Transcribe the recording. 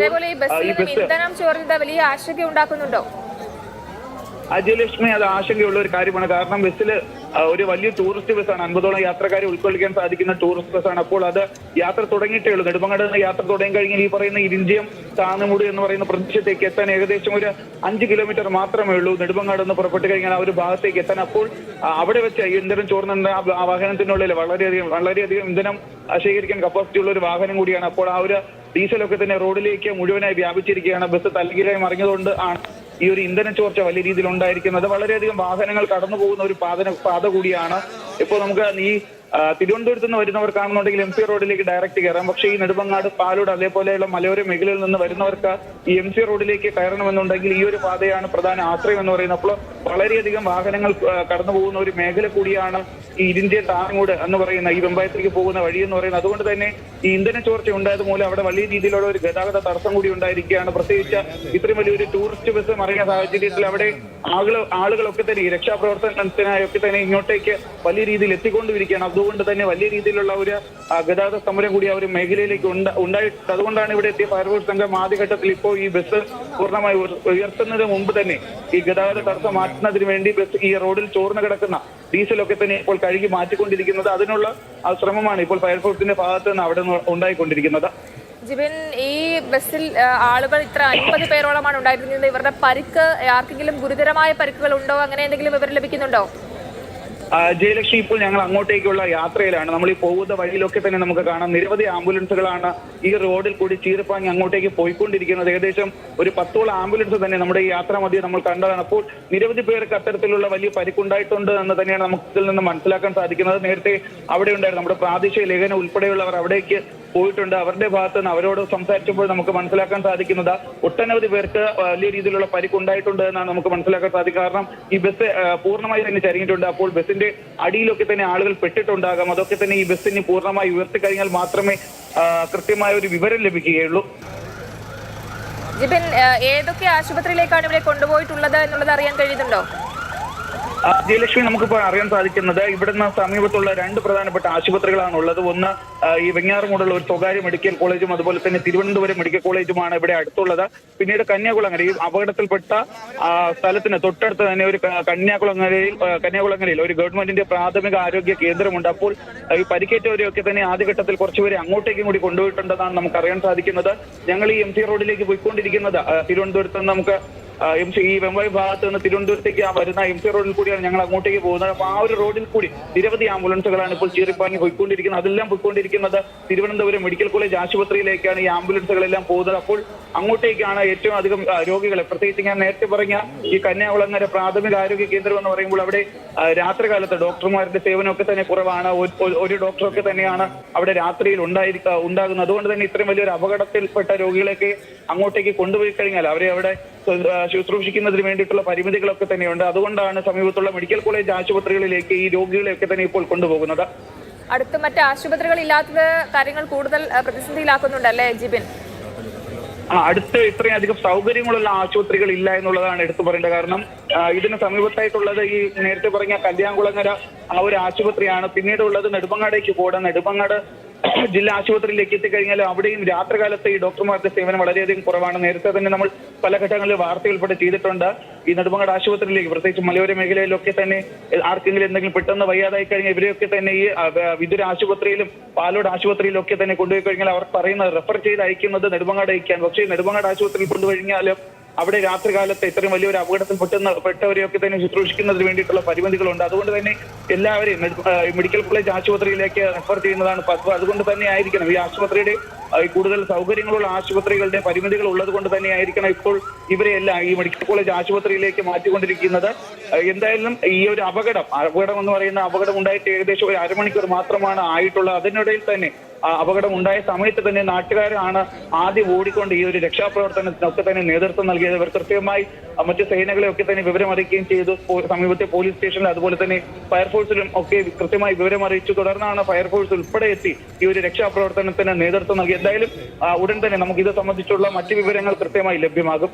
അതേപോലെ ഈ ബസ്സിൽ ഇന്ധനം ചോർന്നത് വലിയ ആശങ്ക ഉണ്ടാക്കുന്നുണ്ടോ? അജയലക്ഷ്മി അത് ആശങ്കയുള്ള ഒരു കാര്യമാണ്. കാരണം ബസ്സിൽ ഒരു വലിയ ടൂറിസ്റ്റ് ബസ്സാണ് അൻപതോളം യാത്രക്കാരെ ഉൾക്കൊള്ളിക്കാൻ സാധിക്കുന്ന ടൂറിസ്റ്റ് ബസ്സാണ് അപ്പോൾ അത് യാത്ര തുടങ്ങിയിട്ടേ ഉള്ളൂ. നെടുമങ്ങാട് നിന്ന് യാത്ര തുടങ്ങി കഴിഞ്ഞാൽ ഈ പറയുന്ന ഇരിഞ്ചിയം താന്നുമുടി എന്ന് പറയുന്ന പ്രദേശത്തേക്ക് എത്താൻ ഏകദേശം ഒരു അഞ്ച് കിലോമീറ്റർ മാത്രമേ ഉള്ളൂ. നെടുമങ്ങാട് നിന്ന് പുറപ്പെട്ട് കഴിഞ്ഞാൽ ആ ഒരു ഭാഗത്തേക്ക് എത്താൻ. അപ്പോൾ അവിടെ വെച്ച് ഇന്ധനം ചോർന്നുണ്ട് ആ വാഹനത്തിനുള്ളിൽ വളരെയധികം വളരെയധികം ഇന്ധനം ശേഖരിക്കാൻ കപ്പാസിറ്റി ഉള്ള ഒരു വാഹനം കൂടിയാണ്. അപ്പോൾ ആ ഒരു ഡീസലൊക്കെ തന്നെ റോഡിലേക്ക് മുഴുവനായി വ്യാപിച്ചിരിക്കുകയാണ്. ബസ് തലകീഴായി മറിഞ്ഞതുകൊണ്ട് ആണ് ഈ ഒരു ഇന്ധന ചോർച്ച വലിയ രീതിയിൽ ഉണ്ടായിരിക്കുന്നത്. വളരെയധികം വാഹനങ്ങൾ കടന്നു പോകുന്ന ഒരു പാത പാത കൂടിയാണ്. ഇപ്പോൾ നമുക്ക് ഈ തിരുവനന്തപുരത്ത് നിന്ന് വരുന്നവർക്കാണെന്നുണ്ടെങ്കിൽ എം സി റോഡിലേക്ക് ഡയറക്റ്റ് കയറാം. പക്ഷെ ഈ നെടുമങ്ങാട് പാലോട് അതേപോലെയുള്ള മലയോര മേഖലയിൽ നിന്ന് വരുന്നവർക്ക് ഈ എം സി റോഡിലേക്ക് കയറണമെന്നുണ്ടെങ്കിൽ ഈ ഒരു പാതയാണ് പ്രധാന ആശ്രയം എന്ന് പറയുന്നത്. അപ്പോൾ വളരെയധികം വാഹനങ്ങൾ കടന്നു പോകുന്ന ഒരു മേഖല കൂടിയാണ് ഈ ഇരിഞ്ചിയ താങ്ങൂട് എന്ന് പറയുന്ന ഈ വെമ്പായത്തേക്ക് പോകുന്ന വഴി എന്ന് പറയുന്നത്. അതുകൊണ്ട് തന്നെ ഈ ഇന്ധന ചോർച്ച ഉണ്ടായത് മൂലം അവിടെ വലിയ രീതിയിലുള്ള ഒരു ഗതാഗത തടസ്സം കൂടി ഉണ്ടായിരിക്കുകയാണ്. പ്രത്യേകിച്ച് ഇത്രയും വലിയൊരു ടൂറിസ്റ്റ് ബസ് മറിയുന്ന സാഹചര്യത്തിൽ അവിടെ ആളുകൾ ആളുകളൊക്കെ തന്നെ ഈ രക്ഷാപ്രവർത്തനത്തിനായൊക്കെ തന്നെ ഇങ്ങോട്ടേക്ക് വലിയ രീതിയിൽ എത്തിക്കൊണ്ടിരിക്കുകയാണ്. അതുകൊണ്ട് തന്നെ വലിയ രീതിയിലുള്ള ഒരു ഗതാഗത സമരം കൂടി ആ ഒരു മേഖലയിലേക്ക് ഉണ്ട- ഉണ്ടായിട്ടുണ്ട്. അതുകൊണ്ടാണ് ഇവിടെ എത്തിയ ഫയർഫോഴ്സ് സംഘം ആദ്യഘട്ടത്തിൽ ഇപ്പോൾ ഈ ബസ് പൂർണമായി ഉയർ- ഉയർത്തുന്നതിന് മുമ്പ് തന്നെ ഈ ഗതാഗത തടസ്സം മാറ്റുന്നതിന് വേണ്ടി ബസ് ഈ റോഡിൽ ചോർന്നു കിടക്കുന്ന ഡീസലൊക്കെ തന്നെ ഇപ്പോൾ കഴുകി മാറ്റിക്കൊണ്ടിരിക്കുന്നത്. അതിനുള്ള ശ്രമമാണ് ഇപ്പോൾ ഫയർഫോഴ്സിന്റെ ഭാഗത്ത് നിന്ന് അവിടെ ഉണ്ടായിക്കൊണ്ടിരിക്കുന്നത്. ജിബിൻ ഈ ബസ്സിൽ ആളുകൾ ഇത്ര അൻപത് പേരോളമാണ് ഉണ്ടായിരുന്നത്. ഇവരുടെ പരിക്ക് ആർക്കെങ്കിലും ഗുരുതരമായ പരിക്കുകൾ ഉണ്ടോ? അങ്ങനെ എന്തെങ്കിലും വിവരം ലഭിക്കുന്നുണ്ടോ? ജയലക്ഷ്മി ഇപ്പോൾ ഞങ്ങൾ അങ്ങോട്ടേക്കുള്ള യാത്രയിലാണ്. നമ്മൾ ഈ പോകുന്ന വഴിയിലൊക്കെ തന്നെ നമുക്ക് കാണാം. നിരവധി ആംബുലൻസുകളാണ് ഈ റോഡിൽ കൂടി ചീറിപ്പാഞ്ഞ് അങ്ങോട്ടേക്ക് പോയിക്കൊണ്ടിരിക്കുന്നത്. ഏകദേശം ഒരു പത്തോളം ആംബുലൻസ് തന്നെ നമ്മുടെ ഈ യാത്ര മധ്യം നമ്മൾ കണ്ടതാണ്. അപ്പോൾ നിരവധി പേർക്ക് അത്തരത്തിലുള്ള വലിയ പരിക്കുണ്ടായിട്ടുണ്ട് എന്ന് തന്നെയാണ് നമുക്ക് ഇതിൽ നിന്ന് മനസ്സിലാക്കാൻ സാധിക്കുന്നത്. നേരത്തെ അവിടെ ഉണ്ടായിരുന്നു നമ്മുടെ പ്രാദേശിക ലേഖനം ഉൾപ്പെടെയുള്ളവർ അവിടേക്ക് പോയിട്ടുണ്ട്. അവരുടെ ഭാഗത്ത് നിന്ന് അവരോട് സംസാരിച്ചപ്പോൾ നമുക്ക് മനസ്സിലാക്കാൻ സാധിക്കുന്നത് ഒട്ടനവധി പേർക്ക് വലിയ രീതിയിലുള്ള പരിക്കുണ്ടായിട്ടുണ്ട് എന്നാണ് നമുക്ക് മനസ്സിലാക്കാൻ സാധിക്കും കാരണം ഈ ബസ് പൂർണമായി തന്നെ ചരിഞ്ഞിട്ടുണ്ട്. അപ്പോൾ ബസ്സിന്റെ അടിയിലൊക്കെ തന്നെ ആളുകൾ പെട്ടിട്ടുണ്ടാകാം. അതൊക്കെ തന്നെ ഈ ബസ്സിന് പൂർണമായി ഉയർത്തി കഴിഞ്ഞാൽ മാത്രമേ കൃത്യമായ ഒരു വിവരം ലഭിക്കുകയുള്ളൂ. ജിബിൻ ഏതൊക്കെ ആശുപത്രിയിലേക്കാണ് ഇവരെ കൊണ്ടുപോയിട്ടുള്ളത് എന്നുള്ളത് അറിയാൻ കഴിയുന്നുണ്ടോ? ജയലക്ഷ്മി നമുക്കിപ്പോൾ അറിയാൻ സാധിക്കുന്നത് ഇവിടുന്ന് സമീപത്തുള്ള രണ്ട് പ്രധാനപ്പെട്ട ആശുപത്രികളാണ് ഉള്ളത് ഒന്ന് ഈ വെങ്ങാറുമൂടുള്ള ഒരു സ്വകാര്യ മെഡിക്കൽ കോളേജും അതുപോലെ തന്നെ തിരുവനന്തപുരം മെഡിക്കൽ കോളേജുമാണ് ഇവിടെ അടുത്തുള്ളത്. പിന്നീട് കന്യാകുളങ്ങര ഈ അപകടത്തിൽപ്പെട്ട സ്ഥലത്തിന് തൊട്ടടുത്ത് തന്നെ ഒരു കന്യാകുളങ്ങരയിൽ കന്യാകുളങ്ങരയിൽ ഒരു ഗവൺമെന്റിന്റെ പ്രാഥമിക ആരോഗ്യ കേന്ദ്രമുണ്ട്. അപ്പോൾ ഈ പരിക്കേറ്റവരെയൊക്കെ തന്നെ ആദ്യഘട്ടത്തിൽ കുറച്ചുപേരെ അങ്ങോട്ടേക്കും കൂടി കൊണ്ടുപോയിട്ടുണ്ടെന്നാണ് നമുക്ക് അറിയാൻ സാധിക്കുന്നത്. ഞങ്ങൾ ഈ എം റോഡിലേക്ക് പോയിക്കൊണ്ടിരിക്കുന്നത് തിരുവനന്തപുരത്ത് നമുക്ക് ഈ വെമ്പായി ഭാഗത്ത് നിന്ന് തിരുവനന്തപുരത്തേക്ക് ആ വരുന്ന എം സി റോഡിൽ കൂടിയാണ് ഞങ്ങൾ അങ്ങോട്ടേക്ക് പോകുന്നത്. അപ്പൊ ആ ഒരു റോഡിൽ കൂടി നിരവധി ആംബുലൻസുകളാണ് ഇപ്പോൾ ചീറിപ്പാങ്ങി പോയിക്കൊണ്ടിരിക്കുന്നത്. അതെല്ലാം പോയിക്കൊണ്ടിരിക്കുന്നത് തിരുവനന്തപുരം മെഡിക്കൽ കോളേജ് ആശുപത്രിയിലേക്കാണ് ഈ ആംബുലൻസുകളെല്ലാം പോകുന്നത്. അപ്പോൾ അങ്ങോട്ടേക്കാണ് ഏറ്റവും അധികം രോഗികളെ. പ്രത്യേകിച്ച് ഞാൻ നേരത്തെ പറഞ്ഞ ഈ കന്യാകുളങ്ങര പ്രാഥമിക ആരോഗ്യ കേന്ദ്രം എന്ന് പറയുമ്പോൾ അവിടെ രാത്രികാലത്ത് ഡോക്ടർമാരുടെ സേവനമൊക്കെ തന്നെ കുറവാണ്. ഒരു- ഡോക്ടറൊക്കെ തന്നെയാണ് അവിടെ രാത്രിയിൽ ഉണ്ടായിരിക്ക ഉണ്ടാകുന്നത്. അതുകൊണ്ട് തന്നെ ഇത്രയും വലിയൊരു അപകടത്തിൽപ്പെട്ട രോഗികളെയൊക്കെ അങ്ങോട്ടേക്ക് കൊണ്ടുപോയി കഴിഞ്ഞാൽ അവരെ അവിടെ ശുശ്രൂഷിക്കുന്നതിന് വേണ്ടിയിട്ടുള്ള പരിമിതികളൊക്കെ തന്നെയുണ്ട്. അതുകൊണ്ടാണ് സമീപത്തുള്ള മെഡിക്കൽ കോളേജ് ആശുപത്രികളിലേക്ക് ഈ രോഗികളെയൊക്കെ തന്നെ ഇപ്പോൾ കൊണ്ടുപോകുന്നത്. അടുത്ത് മറ്റ് ആശുപത്രികൾ ഇല്ലാത്തത് കാര്യങ്ങൾ കൂടുതൽ പ്രതിസന്ധിയിലാക്കുന്നുണ്ടല്ലേ ജിബിൻ? അടുത്ത് ഇത്രയും അധികം സൗകര്യങ്ങളുള്ള ആശുപത്രികൾ ഇല്ല എന്നുള്ളതാണ് എടുത്തു പറയേണ്ടത് കാരണം. ഇതിന് സമീപത്തായിട്ടുള്ളത് ഈ നേരത്തെ പറഞ്ഞ കല്യാൺകുളങ്ങര ആ ഒരു ആശുപത്രിയാണ്. പിന്നീട് ഉള്ളത് നെടുമങ്ങാടേക്ക് പോകണം. നെടുമങ്ങാട് ജില്ലാ ആശുപത്രിയിലേക്ക് എത്തിക്കഴിഞ്ഞാൽ അവിടെയും രാത്രികാലത്ത് ഈ ഡോക്ടർമാരുടെ സേവനം വളരെയധികം കുറവാണ്. നേരത്തെ തന്നെ നമ്മൾ പല ഘട്ടങ്ങളിൽ വാർത്തകൾ ഉൾപ്പെടെ ചെയ്തിട്ടുണ്ട്. ഈ നെടുമങ്ങാട് ആശുപത്രിയിലേക്ക് പ്രത്യേകിച്ച് മലയോര മേഖലയിലൊക്കെ തന്നെ ആർക്കെങ്കിലും എന്തെങ്കിലും പെട്ടെന്ന് വയ്യാതായി കഴിഞ്ഞാൽ ഇവരെയൊക്കെ തന്നെ ഈ വിദൂര ആശുപത്രിയിലും പാലോട് ആശുപത്രിയിലും ഒക്കെ തന്നെ കൊണ്ടുപോയി കഴിഞ്ഞാൽ അവർ പറയുന്നത് റെഫർ ചെയ്ത് അയക്കുന്നത് നെടുമങ്ങാട് അയക്കാൻ പക്ഷേ നെടുമങ്ങാട് ആശുപത്രിയിൽ കൊണ്ടുകഴിഞ്ഞാലും അവിടെ രാത്രികാലത്ത് ഇത്രയും വലിയൊരു അപകടത്തിൽ പെട്ടെന്ന് പെട്ടവരെയൊക്കെ തന്നെ ശുശ്രൂഷിക്കുന്നതിന് വേണ്ടിയിട്ടുള്ള പരിമിതികളുണ്ട്. അതുകൊണ്ട് തന്നെ എല്ലാവരെയും മെഡിക്കൽ കോളേജ് ആശുപത്രിയിലേക്ക് റെഫർ ചെയ്യുന്നതാണ് പതിവ്. അതുകൊണ്ട് തന്നെ ആയിരിക്കണം ഈ ആശുപത്രിയുടെ കൂടുതൽ സൗകര്യങ്ങളുള്ള ആശുപത്രികളുടെ പരിമിതികൾ ഉള്ളത് കൊണ്ട് തന്നെ ആയിരിക്കണം ഇപ്പോൾ ഇവരെയെല്ലാം ഈ മെഡിക്കൽ കോളേജ് ആശുപത്രിയിലേക്ക് മാറ്റിക്കൊണ്ടിരിക്കുന്നത്. എന്തായാലും ഈ ഒരു അപകടം അപകടം എന്ന് പറയുന്ന അപകടം ഉണ്ടായിട്ട് ഏകദേശം ഒരു അരമണിക്കൂർ മാത്രമാണ് ആയിട്ടുള്ളത് അതിനിടയിൽ തന്നെ അപകടം ഉണ്ടായ സമയത്ത് തന്നെ നാട്ടുകാരാണ് ആദ്യം ഓടിക്കൊണ്ട് ഈ ഒരു രക്ഷാപ്രവർത്തനത്തിനൊക്കെ തന്നെ നേതൃത്വം നൽകിയത്. ഇവർ കൃത്യമായി മറ്റ് സേനകളെയൊക്കെ തന്നെ വിവരം അറിയിക്കുകയും ചെയ്തു സമീപത്തെ പോലീസ് സ്റ്റേഷനിൽ അതുപോലെ തന്നെ ഫയർഫോഴ്സിലും ഒക്കെ കൃത്യമായി വിവരം അറിയിച്ചു തുടർന്നാണ് ഫയർഫോഴ്സ് ഉൾപ്പെടെ എത്തി ഈ ഒരു രക്ഷാപ്രവർത്തനത്തിന് നേതൃത്വം നൽകി. എന്തായാലും ഉടൻ തന്നെ നമുക്ക് ഇത് സംബന്ധിച്ചുള്ള മറ്റ് വിവരങ്ങൾ കൃത്യമായി ലഭ്യമാകും.